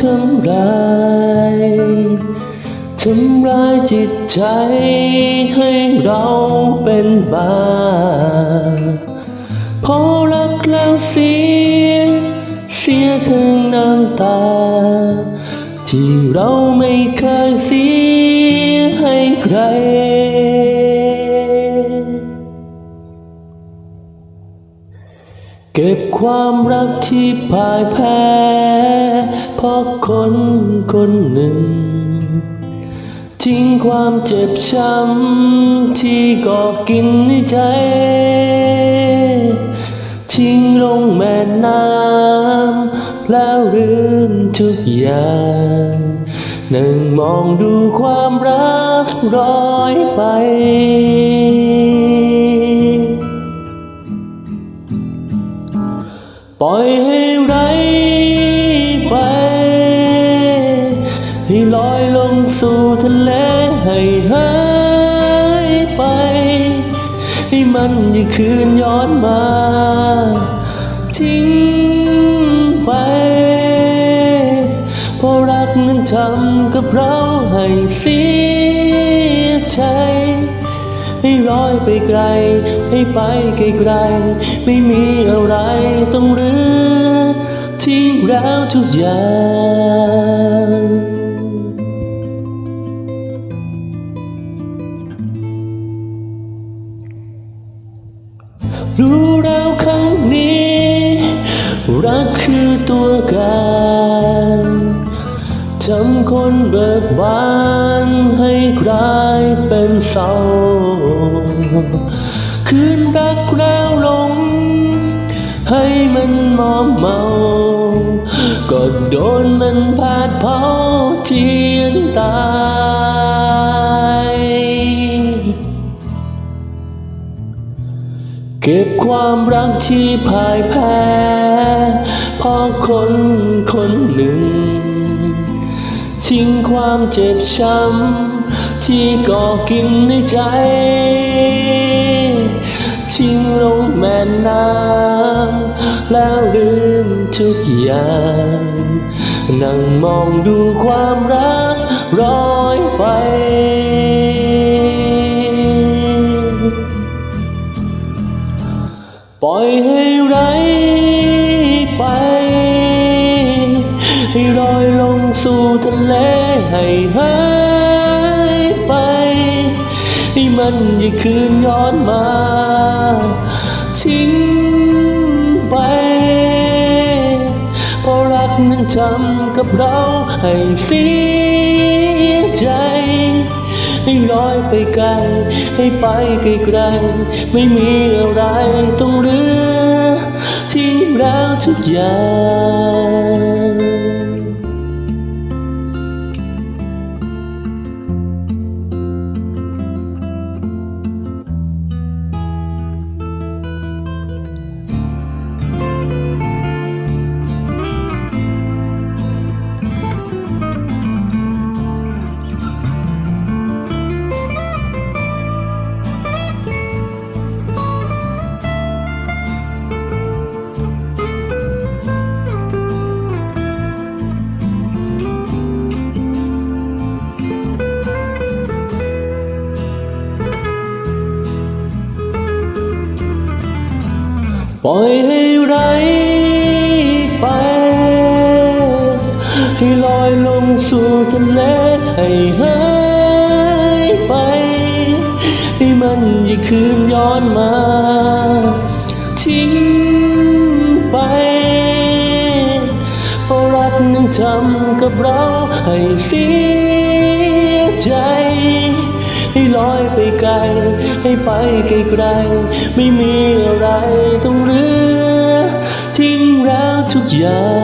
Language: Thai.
ทำร้ายทำร้ายจิตใจให้เราเป็นบ้าพอรักแล้วเสีย เสียทั้งน้ำตา ที่เราไม่เคยเสียให้ใครเก็บความรักที่พ่ายแพ้ เพราะคนคนหนึ่ง ทิ้งความเจ็บช้ำที่ก่อกินในใจ ทิ้งลงแม่น้ำแล้วลืมทุกอย่างนั่งมองดูความรักร้อยไปปล่อยให้ สู่ทะเลให้หายไป ให้มันอย่าคืนย้อนมา ทิ้งไปเพราะรักนั้นทำกับเราให้เสียใจให้ลอยไปไกล ให้ไปไกลๆไม่มีอะไรต้องเหลือทิ้งแล้วทุกอย่าง รู้แล้วครั้งนี้ รักคือตัวการทำคนเบิกบานให้กลายเป็นเศร้าคืนรักแล้วหลง ให้มันมอมเมาก็โดนมันพาดเผาเจียนตา เก็บความรักที่พ่ายแพ้เพราะคนคนหนึ่ง ทิ้งความเจ็บช้ำที่ก่อกินในใจ ทิ้งลงแม่น้ำแล้วลืมทุกอย่าง นั่งมองดูความรักร้อยไปป สู่ทะเลให้หายไป ให้มันอย่าคืนย้อนมา ทิ้งไป เพราะรักนั้นทำกับเราให้เสียใจ ให้ลอยไปไกล ให้ไปไกลๆไม่มีอะไรต้องเลือทิ้งแล้วทุกอย่าง ปล่อยให้ไหลไป ให้ลอยลงสู่ทะเลให้หายไป ให้มันอย่าคืนย้อนมา ทิ้งไปเพราะรักนั้นทำกับเราให้เสียใจให้ลอยไปไกล ให้ไปไกลๆไม่มีอะไรต้อง เ